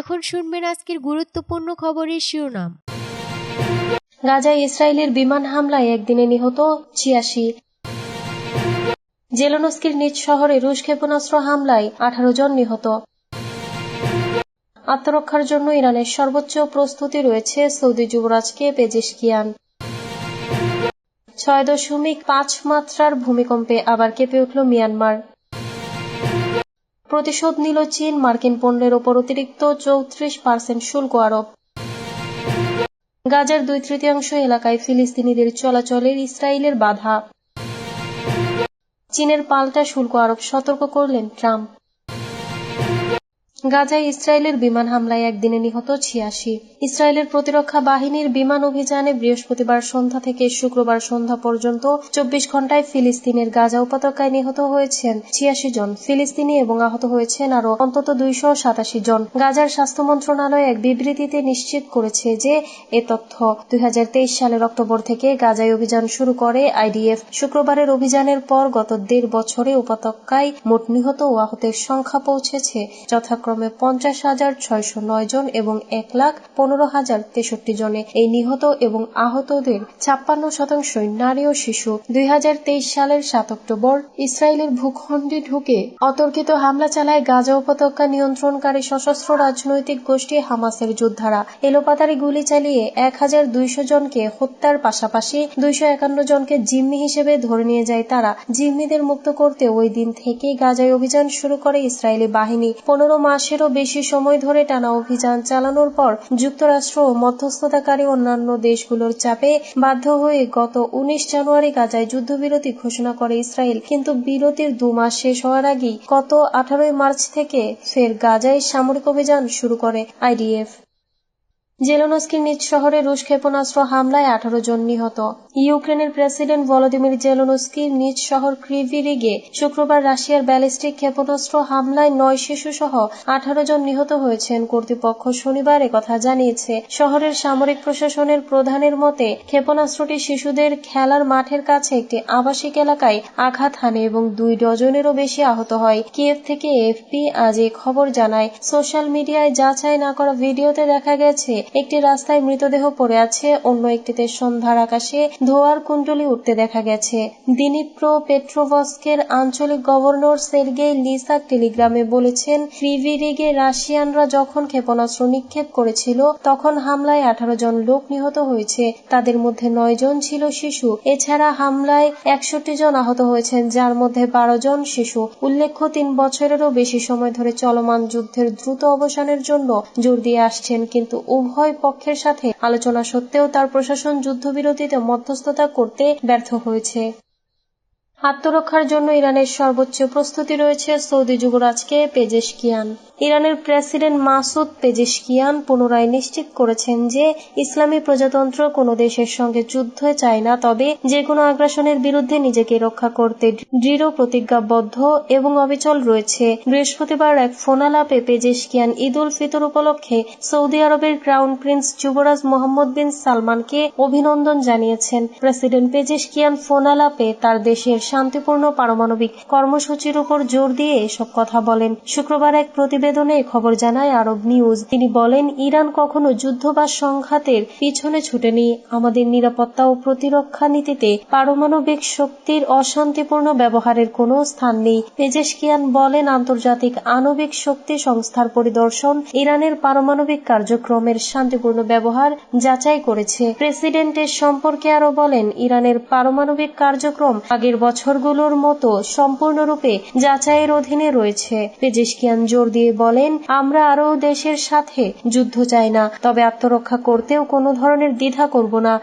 এখন শুনবেন আজকের গুরুত্বপূর্ণ খবরের শিরোনাম। গাজায় ইসরায়েলের বিমান হামলায় একদিনে নিহত ছিয়াশি। জেলোনস্কির নিজ শহরে রুশ ক্ষেপণাস্ত্র হামলায় আঠারো জন নিহত। আত্মরক্ষার জন্য ইরানের সর্বোচ্চ প্রস্তুতি রয়েছে সৌদি যুবরাজকে পেজেশকিয়ান ছয় দশমিক পাঁচ মাত্রার ভূমিকম্পে আবার কেঁপে উঠল মিয়ানমার। প্রতিশোধ নিল চীন, মার্কিন পণ্যের ওপর অতিরিক্ত চৌত্রিশ পার্সেন্ট শুল্ক আরোপ। গাজার দুই তৃতীয়াংশ এলাকায় ফিলিস্তিনিদের চলাচলের ইসরায়েলের বাধা। চীনের পাল্টা শুল্ক আরোপ সতর্ক করলেন ট্রাম্প। গাজায় ইসরায়েলের বিমান হামলায় একদিনে নিহত ছিয়াশি। ইসরায়েলের প্রতিরক্ষা বাহিনীর বিমান অভিযানে বৃহস্পতিবার সন্ধ্যা থেকে শুক্রবার সন্ধ্যা পর্যন্ত চব্বিশ ঘন্টায় ফিলিস্তিনের গাজা উপত্যকায় নিহত হয়েছেন ছিয়াশি জন। ফিলিস্তিনি এবং আহত হয়েছেন আরও অন্তত দুইশো সাতাশি জন। গাজার স্বাস্থ্য মন্ত্রণালয় এক বিবৃতিতে নিশ্চিত করেছে যে এ তথ্য দুই হাজার তেইশ সালের অক্টোবর থেকে গাজায় অভিযান শুরু করে আইডিএফ। শুক্রবারের অভিযানের পর গত দেড় বছরে উপত্যকায় মোট নিহত ও আহতের সংখ্যা পৌঁছেছে যথাক্রমে পঞ্চাশ হাজার ছয়শো নয় জন এবং এক লাখ পনেরো হাজার তেষট্টি জনে এই নিহত এবং আহতদের ছাপ্পান্ন শতাংশই নারী ও শিশু। দুই হাজার তেইশ সালের সাত অক্টোবর ইসরায়েলের ভূখণ্ডে ঢুকে অতর্কিত হামলা চালায় গাজা উপত্যকা নিয়ন্ত্রণকারী সশস্ত্র রাজনৈতিক গোষ্ঠী হামাসের যোদ্ধারা। এলোপাতারি গুলি চালিয়ে এক হাজার দুইশো জনকে হত্যার পাশাপাশি দুইশো একান্ন জনকে জিম্মি হিসেবে ধরে নিয়ে যায় তারা। জিম্মিদের মুক্ত করতে ওই দিন থেকেই গাজায় অভিযান শুরু করে ইসরায়েলি বাহিনী। পনেরো মাসেরও বেশি সময় ধরে টানা অভিযান চালানোর পর যুক্তরাষ্ট্র ও মধ্যস্থতাকারী অন্যান্য দেশগুলোর চাপে বাধ্য হয়ে গত উনিশ জানুয়ারি গাজায় যুদ্ধবিরতি ঘোষণা করে ইসরায়েল। কিন্তু বিরতির দু মাস শেষ হওয়ার আগেই গত আঠারোই মার্চ থেকে ফের গাজায় সামরিক অভিযান শুরু করে আইডিএফ। জেলোনস্কির নিজ শহরে রুশ ক্ষেপণাস্ত্র হামলায় আঠারো জন নিহত। ইউক্রেনের প্রেসিডেন্ট ভলোদিমির জেলোনস্কির নিজ শহর ক্রিভিরিগে শুক্রবার রাশিয়ার ব্যালিস্টিক ক্ষেপণাস্ত্র হামলায় নয় শিশু সহ আঠারো জন নিহত হয়েছেন কর্তৃপক্ষ শনিবার কথা জানিয়েছে। শহরের সামরিক প্রশাসনের প্রধানের মতে, ক্ষেপণাস্ত্রটি শিশুদের খেলার মাঠের কাছে একটি আবাসিক এলাকায় আঘাত হানে এবং দুই ডজনেরও বেশি আহত হয়। কিয়েভ থেকে এফপি আজ এ খবর জানায়। সোশ্যাল মিডিয়ায় যাচাই না করা ভিডিওতে দেখা গেছে একটি রাস্তায় মৃতদেহ পড়ে আছে, অন্য একটিতে সন্ধ্যার আকাশে ধোয়ার কুণ্ডলি উঠতে দেখা গেছে। দিনিপ্রো পেট্রোভস্কের আঞ্চলিক গভর্নর সের্গেই লিসাক টেলিগ্রামে বলেছেন ক্রিভিরিগে রাশিয়ানরা যখন ক্ষেপণাস্ত্র নিক্ষেপ করেছিল, তখন হামলায় আঠারো জন লোক নিহত হয়েছে। তাদের মধ্যে নয় জন ছিল শিশু। এছাড়া হামলায় একষট্টি জন আহত হয়েছেন, যার মধ্যে বারো জন শিশু। উল্লেখ্য, তিন বছরেরও বেশি সময় ধরে চলমান যুদ্ধের দ্রুত অবসানের জন্য জোর দিয়ে আসছেন, কিন্তু উভয় পক্ষের সাথে আলোচনা সত্ত্বেও তার প্রশাসন যুদ্ধবিরতিতে মধ্যস্থতা করতে ব্যর্থ হয়েছে। আত্মরক্ষার জন্য ইরানের সর্বোচ্চ প্রস্তুতি রয়েছে সৌদি যুবরাজকে পেজেশকিয়ান। ইরানের প্রেসিডেন্ট মাসুদ পেজেশকিয়ান পুনরায় নিশ্চিত করেছেন যে ইসলামী প্রজাতন্ত্র কোনো দেশের সঙ্গে যুদ্ধ চায় না, তবে যে কোনো আগ্রাসনের বিরুদ্ধে নিজেকে রক্ষা করতে দৃঢ় প্রতিজ্ঞাবদ্ধ এবং অবিচল রয়েছে। বৃহস্পতিবার এক ফোনালাপে পেজেশকিয়ান ঈদ উল ফিতর উপলক্ষে সৌদি আরবের ক্রাউন প্রিন্স যুবরাজ মোহাম্মদ বিন সালমানকে অভিনন্দন জানিয়েছেন। প্রেসিডেন্ট পেজেশকিয়ান ফোনালাপে তার দেশের শান্তিপূর্ণ পারমাণবিক কর্মসূচির উপর জোর দিয়ে এসব কথা বলেন। শুক্রবার এক প্রতিবেদনে খবর জানায় আরব নিউজ। তিনি বলেন, ইরান কখনো যুদ্ধ বা সংঘাতের পিছনে ছুটেনি। আমাদের নিরাপত্তা ও প্রতিরক্ষা নীতিতে পারমাণবিক শক্তির অশান্তিপূর্ণ ব্যবহারের কোনো স্থান নেই। পেজেশকিয়ান বলেন, আন্তর্জাতিক আণবিক শক্তি সংস্থার পরিদর্শন ইরানের পারমাণবিক কার্যক্রমের শান্তিপূর্ণ ব্যবহার যাচাই করেছে। প্রেসিডেন্টের সম্পর্কে আরও বলেন, ইরানের পারমাণবিক কার্যক্রম আগের বছরগুলোর মতো সম্পূর্ণরূপে যাচাইয়ের অধীনে রয়েছে। পেজেশকিয়ান জোর দিয়ে বলেন, আমরা আরও দেশের সাথে যুদ্ধ চাই না, তবে আত্মরক্ষা করতেও কোনো ধরনের দ্বিধা করব না।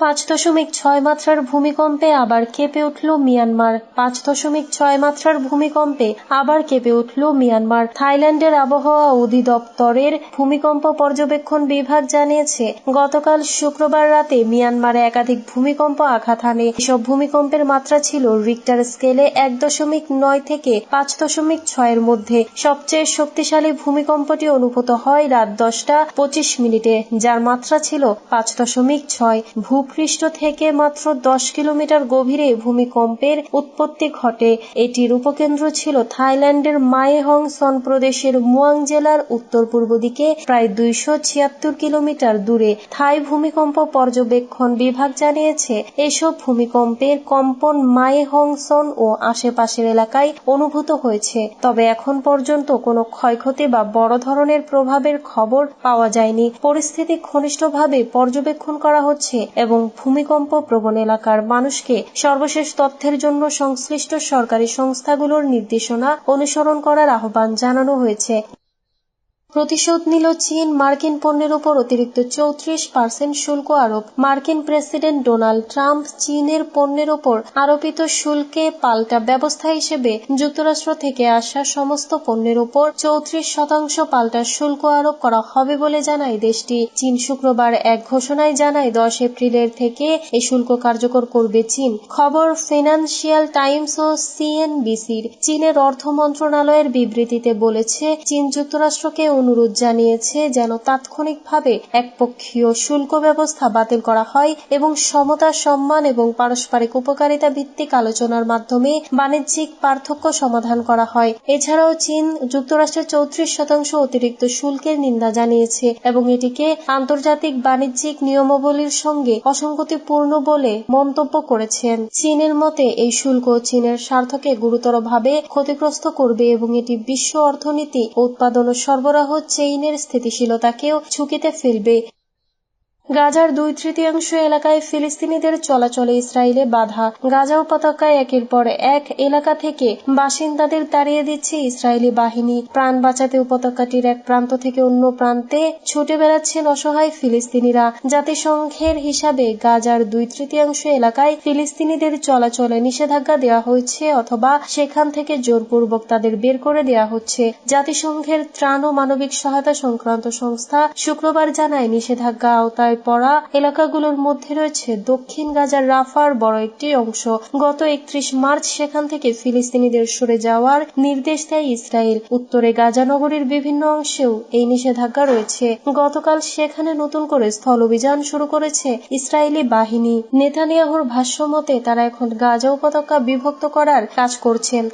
পাঁচ দশমিক ছয় মাত্রার ভূমিকম্পে আবার কেঁপে উঠল মিয়ানমার। পাঁচ দশমিক ছয় মাত্রার ভূমিকম্পে আবার কেঁপে উঠল মিয়ানমার। থাইল্যান্ডের আবহাওয়া অধিদপ্তরের ভূমিকম্প পর্যবেক্ষণ বিভাগ জানিয়েছে, গতকাল শুক্রবার রাতে মিয়ানমারে একাধিক ভূমিকম্প আঘাত হানে। এসব ভূমিকম্পের মাত্রা ছিল রিক্টার স্কেলে এক দশমিক নয় থেকে পাঁচ দশমিক ছয়ের মধ্যে। সবচেয়ে শক্তিশালী ভূমিকম্পটি অনুভূত হয় রাত দশটা পঁচিশ মিনিটে, যার মাত্রা ছিল পাঁচ দশমিক ছয়। ভূ ভূপৃষ্ঠ থেকে মাত্র দশ কিলোমিটার গভীরে ভূমিকম্পের উৎপত্তি ঘটে। এটির উপকেন্দ্র ছিল থাইল্যান্ডের মায়েহং সন প্রদেশের মুয়াং জেলার উত্তর পূর্ব দিকে, প্রায় দুইশো ছিয়াত্তর কিলোমিটার দূরে। থাই ভূমিকম্প পর্যবেক্ষণ বিভাগ জানিয়েছে, এসব ভূমিকম্পের কম্পন মায়েহংসন ও আশেপাশের এলাকায় অনুভূত হয়েছে। তবে এখন পর্যন্ত কোনো ক্ষয়ক্ষতি বা বড় ধরনের প্রভাবের খবর পাওয়া যায়নি। পরিস্থিতি ঘনিষ্ঠভাবে পর্যবেক্ষণ করা হচ্ছে এবং ভূমিকম্প প্রবণ এলাকার মানুষকে সর্বশেষ তথ্যের জন্য সংশ্লিষ্ট সরকারি সংস্থাগুলোর নির্দেশনা অনুসরণ করার আহ্বান জানানো হয়েছে। প্রতিশোধ নিল চীন মার্কিন পণ্যের উপর অতিরিক্ত চৌত্রিশ পার্সেন্ট শুল্ক আরোপ। মার্কিন প্রেসিডেন্ট ডোনাল্ড ট্রাম্প চীনের পণ্যের উপর আরোপিত শুল্কে পাল্টা ব্যবস্থা হিসেবে যুক্তরাষ্ট্র থেকে আসা সমস্ত পণ্যের উপর চৌত্রিশ শতাংশ পাল্টা শুল্ক আরোপ করা হবে বলে জানায় দেশটি। চীন শুক্রবার এক ঘোষণায় জানায়, দশ এপ্রিলের থেকে এই শুল্ক কার্যকর করবে চীন। খবর ফিনান্সিয়াল টাইমস ও সিএনবিসির। চীনের অর্থ মন্ত্রণালয়ের বিবৃতিতে বলেছে, চীন যুক্তরাষ্ট্রকে অনুরোধ জানিয়েছে যেন তাৎক্ষণিকভাবে একপক্ষীয় শুল্ক ব্যবস্থা বাতিল করা হয় এবং সমতা, সম্মান এবং পারস্পরিক উপকারিতা ভিত্তিক আলোচনার মাধ্যমে বাণিজ্যিক পার্থক্য সমাধান করা হয়। এছাড়াও চীন যুক্তরাষ্ট্রের চৌত্রিশ শতাংশ অতিরিক্ত শুল্কের নিন্দা জানিয়েছে এবং এটিকে আন্তর্জাতিক বাণিজ্যিক নিয়মাবলীর সঙ্গে অসঙ্গতিপূর্ণ বলে মন্তব্য করেছেন। চীনের মতে, এই শুল্ক চীনের স্বার্থকে গুরুতরভাবে ক্ষতিগ্রস্ত করবে এবং এটি বিশ্ব অর্থনীতি, উৎপাদন ও সরবরাহ চেইনের স্থিতিশীলতাকেও ঝুঁকিতে ফেলবে। গাজার দুই তৃতীয়াংশ এলাকায় ফিলিস্তিনিদের চলাচলে ইসরায়েলে বাধা। গাজা উপত্যকায় একের পর এক এলাকা থেকে বাসিন্দাদের তাড়িয়ে দিচ্ছে ইসরায়েলি বাহিনী। প্রাণ বাঁচাতে উপত্যকাটির এক প্রান্ত থেকে অন্য প্রান্তে ছুটে বেড়াচ্ছেন অসহায় ফিলিস্তিনিরা। জাতিসংঘের হিসাবে গাজার দুই তৃতীয়াংশ এলাকায় ফিলিস্তিনিদের চলাচলে নিষেধাজ্ঞা দেওয়া হয়েছে অথবা সেখান থেকে জোরপূর্বক তাদের বের করে দেওয়া হচ্ছে। জাতিসংঘের ত্রাণ ও মানবিক সহায়তা সংক্রান্ত সংস্থা শুক্রবার জানায় নিষেধাজ্ঞা আওতায় পড়া এলাকাগুলোর মধ্যে রয়েছে দক্ষিণ গাজার রাফার বড় একটি অংশ। গত একত্রিশ মার্চ সেখান থেকে ফিলিস্তিনিদের সরে যাওয়ার নির্দেশ দেয় ইসরায়েল। উত্তরে গাজা নগরীর বিভিন্ন অংশেও এই নিষেধাজ্ঞা রয়েছে। গতকাল সেখানে নতুন করে স্থল অভিযান শুরু করেছে ইসরায়েলি বাহিনী। নেতানিয়াহুর ভাষ্য মতে তারা এখন গাজা উপত্যকা বিভক্ত করার কাজ করছেন।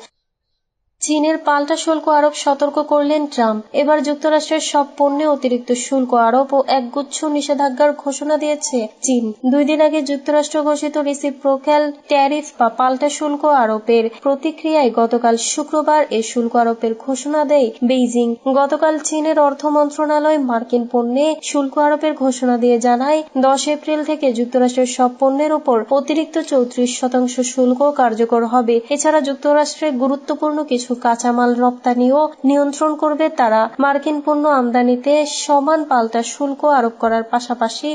চীনের পাল্টা শুল্ক আরোপ সতর্ক করলেন ট্রাম্প। এবার যুক্তরাষ্ট্রের সব পণ্যে অতিরিক্ত শুল্ক আরোপ ও একগুচ্ছ নিষেধাজ্ঞার ঘোষণা দিয়েছে চীন। দুই দিন আগে যুক্তরাষ্ট্র ঘোষিত রিসিপ্রোক্যাল ট্যারিফ বা পাল্টা শুল্ক আরোপের প্রতিক্রিয়ায় গতকাল শুক্রবার এ শুল্ক আরোপের ঘোষণা দেয় বেইজিং। গতকাল চীনের অর্থ মন্ত্রণালয় মার্কিন পণ্যে শুল্ক আরোপের ঘোষণা দিয়ে জানায়, দশ এপ্রিল থেকে যুক্তরাষ্ট্রের সব পণ্যের উপর অতিরিক্ত চৌত্রিশ শতাংশ শুল্ক কার্যকর হবে। এছাড়া যুক্তরাষ্ট্রের গুরুত্বপূর্ণ কিছু কাঁচামাল রপ্তানিও নিয়ন্ত্রণ করবে। তারা মার্কিন পণ্য আমদানিতে সমান পাল্টা শুল্ক আরোপ করার পাশাপাশি